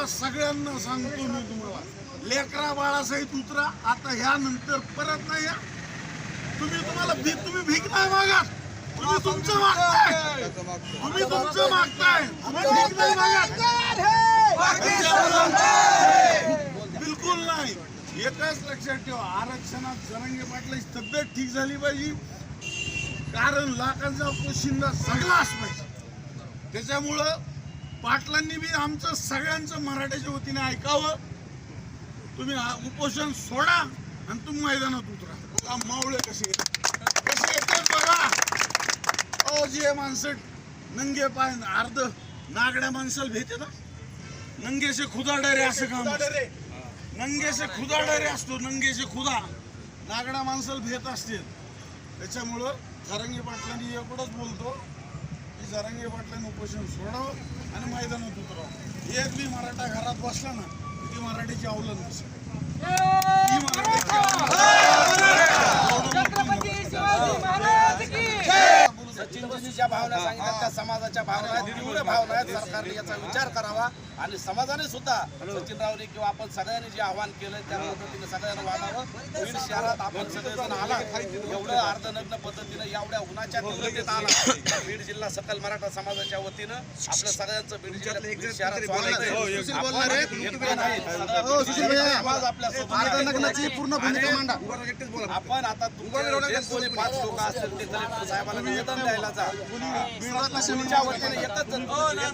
तुम्हाला सगळ्यांना सांगतो मी तुम्हाला. लेकरा बाळासहित उतरा आता ह्यानंतर परत नाही या. तुम्ही तुम्हाला भी तुम्ही भीक नाही मागत तुम्ही तुमचं मागताय. तुम्ही तुमचं मागताय. तुम्ही भीक नाही मागत बिलकुल नाही. एकच लक्षात ठेवा. आरक्षणात जरंगे पाटलाची तब्येत ठीक झाली पाहिजे. कारण लाखांचा पोशिंदा सगळाच पाहिजे. त्याच्यामुळं पाटलांनी बी आमचं सगळ्यांचं मराठ्याच्या वतीने ऐकावं. तुम्ही उपोषण सोडा आणि तुम्ही मैदानात उतरा. मावळे कसे येतात. कसे येतात बघा. अहो जे माणसं नंगे पाय अर्ध नागड्या माणसाला भेटे ना नंगेसे खुदाडा रे असं काम असतं. नंगेसे खुदाडा रे असतो नंगेसे खुदा. नागड्या माणसाला भेट असतील त्याच्यामुळं जरांगे पाटलांनी एवढंच बोलतो. जरांगे पाटलांनी उपोषण सोडावं आणि मैदानात उतरावं. एक बी मराठा घरात बसला ना ती मराठीची अवलंब नसेल ती मराठीची छत्रपती शिवाजी महाराज की सचिनजींनी ज्या भावना सांगितल्या त्या समाजाच्या भावना आहेत तीव्र भावना आहेत सरकारने याचा विचार करावा. आणि समाजाने सुद्धा सचिनरावने किंवा आपण सगळ्यांनी जे आव्हान केलंय त्या पद्धतीने सगळ्यांना वागावं. बीड शहरात आपण सगळेजण आला एवढं अर्धनग्न पद्धतीनं एवढ्या उन्हाच्या तीव्रतेत आला बीड जिल्हा सकल मराठा समाजाच्या वतीनं आपलं सगळ्यांचं बीड जिल्ह्यात शहरात स्वागत आहे. आपण आता तुमचे जे कोणी पाच लोक असतील ते साहेबांना निवेदन द्यायला जा. तुमच्या वतीने तुमच्या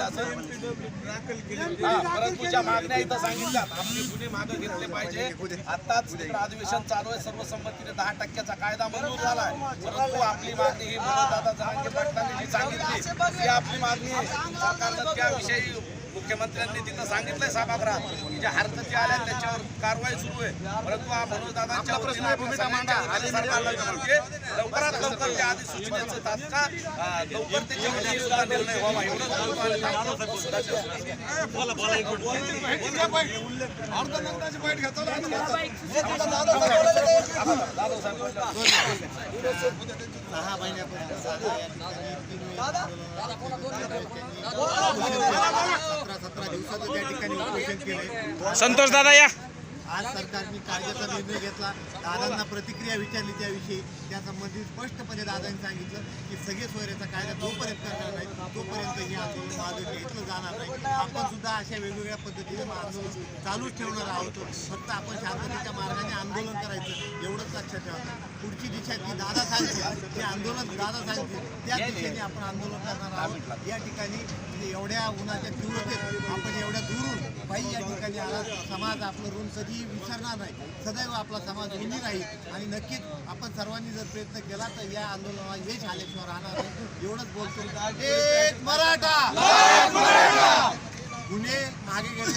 असेल. हा, परंतु ज्या मागण्या इथं सांगितल्या आपली गुन्हे मागे घेतले पाहिजे. आताच तिकडे अधिवेशन चालू आहे. सर्वसंमतीने दहा टक्क्याचा कायदा मंजूर झालाय परंतु आपली मागणी ही दादा जरांगे पाटलांनी जी सांगितली आपली मागणी आहे. सरकारनं त्याविषयी मुख्यमंत्र्यांनी तिथं सांगितलंय सभागृहात की ज्या हरकती आल्या त्याच्यावर कारवाई सुरू आहे परंतु हा मनोज दादांच्या वतीने भूमिका मांडा आणि सरकारला विनंती आहे, लवकरात लवकर त्या अधिसूचनेचं तात्काळ लवकर सुद्धा निर्णय व्हावा एवढंच सतरा सतरा दिवसाचं त्या ठिकाणी उपोषण केलंय. संतोष दादा या. आज सरकारने कायद्याचा निर्णय घेतला. दादांना प्रतिक्रिया विचारली त्याविषयी. त्यासंबंधी स्पष्टपणे दादांनी सांगितलं की सगळे सोयऱ्याचा कायदा जोपर्यंत करणार नाही तोपर्यंत हे आंदोलन मागे घेतलं जाणार नाही. आपण सुद्धा अशा वेगवेगळ्या पद्धतीने आंदोलन चालूच ठेवणार आहोत. फक्त आपण शांततेच्या मार्गाने आंदोलन करायचं एवढंच लक्षात ठेवा पुढची दिशा ती दादा सांगते ते आंदोलन दादा सांगते त्या दिशेने आपण आंदोलन करणार आहोत. या ठिकाणी म्हणजे एवढ्या उन्हाच्या तीव्रतेत आपण एवढ्या दुरून बाई या ठिकाणी आला. समाज आपलं ऋण कधीही विसरणार नाही. सदैव आपला समाज ऋणी राहील. आणि नक्कीच आपण सर्वांनी जर प्रयत्न केला तर या आंदोलनाला यश आल्याशिवाय राहणार नाही. एवढंच बोलतो. एक मराठा! गुन्हे मागे गेले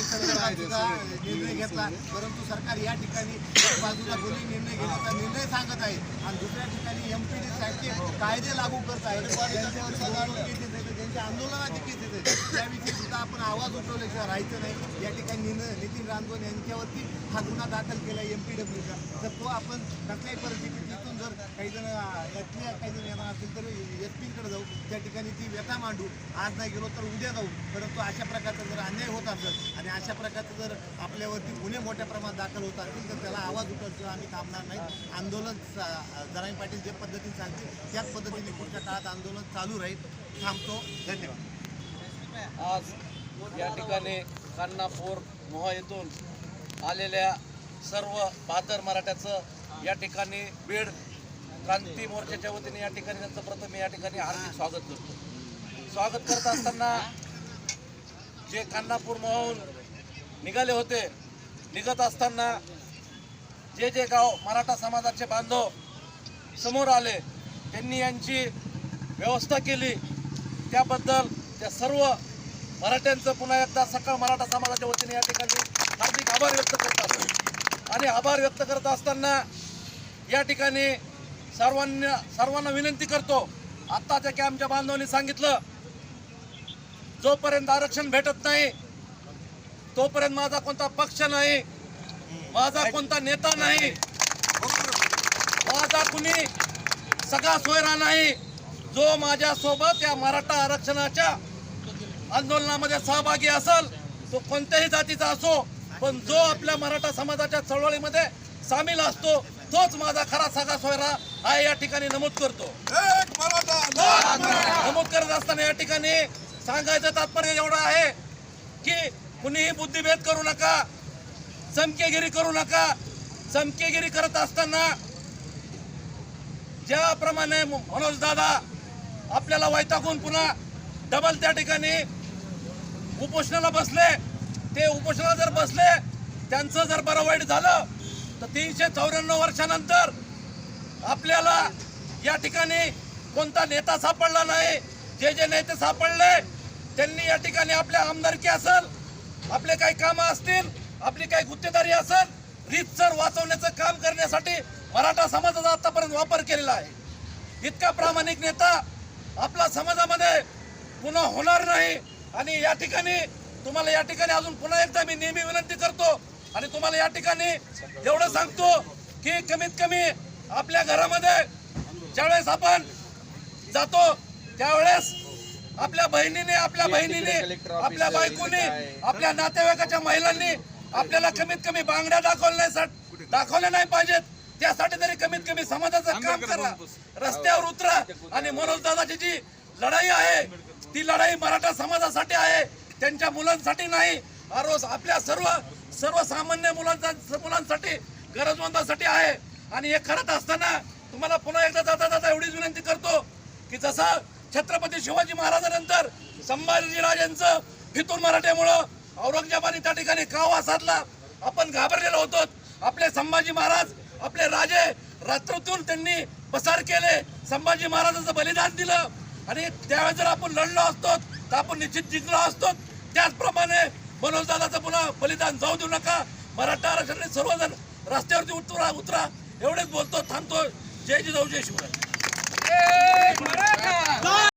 निर्णय घेतला. परंतु सरकार या ठिकाणी बाजूला गुन्हे निर्णय घेण्याचा निर्णय सांगत आहे. आणि दुसऱ्या ठिकाणी एम पी डी सारखे कायदे लागू करत आहे आहेत त्यांच्या आंदोलनाची केसेस आहेत त्याविषयी सुद्धा आपण आवाज उठवल्याशिवाय राहायचं नाही. या ठिकाणी नितीन रानगोन यांच्यावरती हा गुन्हा दाखल केला एम पी डब्ल्यूचा तर तो आपण कसल्याही परिस्थितीत जर काही जण यातल्या काही जण येणार असतील तर एस पीकडे जाऊ. त्या ठिकाणी ती व्यथा मांडू. आज नाही गेलो तर उद्या जाऊ. परंतु अशा प्रकारचा जर अन्याय होत असेल आणि अशा प्रकारचं जर आपल्यावरती गुन्हे मोठ्या प्रमाणात दाखल होत असतील तर त्याला आवाज उठवतो आम्ही थांबणार नाही. आंदोलन जराई पाटील जे पद्धतीने सांगतील त्याच पद्धतीने पुढच्या काळात आंदोलन चालू राहील. थांबतो. धन्यवाद. आज या ठिकाणी कान्नापूर मोहा येथून आलेल्या सर्व बहादर मराठ्याचं या ठिकाणी बीड क्रांती मोर्चाच्या वतीने या ठिकाणी त्यांचं प्रथम या ठिकाणी हार्दिक स्वागत करतो. स्वागत करत असताना जे कान्नापूर मोहून निघाले होते निघत असताना जे जे गाव मराठा समाजाचे बांधव समोर आले त्यांनी यांची व्यवस्था केली. त्याबद्दल त्या सर्व मराठ्यांचं पुन्हा एकदा सकाळ मराठा समाजाच्या वतीने या ठिकाणी हार्दिक आभार व्यक्त करत असतो. आणि आभार व्यक्त करत असताना या ठिकाणी सर्वांना सर्वांना विनंती करतो. आत्ताच्या की आमच्या बांधवांनी सांगितलं जोपर्यंत आरक्षण भेटत नाही तोपर्यंत माझा कोणता पक्ष नाही माझा कोणता नेता नाही माझा कुणी सगळा सोयरा नाही जो माझ्या सोबत या मराठा आरक्षणाच्या आंदोलनामध्ये सहभागी असेल तो कोणत्याही जातीचा असो पण जो आपल्या मराठा समाजाच्या चळवळीमध्ये सामील असतो तोच माझा खरा सगळा सोयरा हा या ठिकाणी नमूद करतो. नमूद करत असताना या ठिकाणी सांगायचं तात्पर्य एवढं आहे की कुणीही बुद्धिभेद करू नका चमकेगिरी करू नका. चमकेगिरी करत असताना ज्याप्रमाणे मनोज दादा आपल्याला वैतागून पुन्हा डबल त्या ठिकाणी उपोषणाला बसले ते उपोषणाला जर बसले त्यांचं जर बरं वाईट झालं तर तीनशे चौऱ्याण्णव वर्षानंतर आपल्याला या ठिकाणी कोणता नेता सापडला नाही. जे जे नेते सापडले त्यांनी या ठिकाणी आपल्या आमदारकी असेल आपले काही कामं असतील आपली काही गुत्तेदारी असेल रीतसर वाचवण्याचं काम करण्यासाठी मराठा समाजाचा आतापर्यंत वापर केलेला आहे. इतका प्रामाणिक नेता आपला समाजामध्ये पुन्हा होणार नाही. आणि या ठिकाणी तुम्हाला या ठिकाणी अजून पुन्हा एकदा मी नेहमी विनंती करतो आणि तुम्हाला या ठिकाणी एवढं सांगतो की कमीत कमी आपल्या घरामध्ये ज्यावेळेस आपण जातो त्यावेळेस आपल्या बहिणीने आपल्या बहिणीने आपल्या बायकोने आपल्या नातेवाईकाच्या महिलांनी आपल्याला कमीत कमी बांगड्या दाखवण्यासाठी दाखवल्या नाही पाहिजेत. त्यासाठी तरी कमीत कमी समाजाचं काम करा. रस्त्यावर उतरा. आणि मनोज दादाची जी लढाई आहे ती लढाई मराठा समाजासाठी आहे. त्यांच्या मुलांसाठी नाही. रोज आपल्या सर्व सर्वसामान्य मुलांचा मुलांसाठी गरजवंतासाठी आहे. आणि हे करत असताना तुम्हाला पुन्हा एकदा जाता जाता एवढीच विनंती करतो की जसं छत्रपती शिवाजी महाराजानंतर संभाजी राजांचं फितूर मराठ्यामुळं औरंगजेबाने त्या ठिकाणी कावा साधला. आपण घाबरलेलो होतो. आपले संभाजी महाराज आपले राजे रात्रीतून त्यांनी पसार केले. संभाजी महाराजांचं बलिदान दिलं. आणि त्यावेळेस जर आपण लढलो असतो तर आपण निश्चित जिंकलो असतो. त्याचप्रमाणे मनोज दादाचं पुन्हा बलिदान जाऊ देऊ नका. मराठा आरक्षणाने सर्वजण रस्त्यावरती उतरा उतरा. एवढेच बोलतो थांबतो. जय जिजाऊ जय शिवराय. मराठा!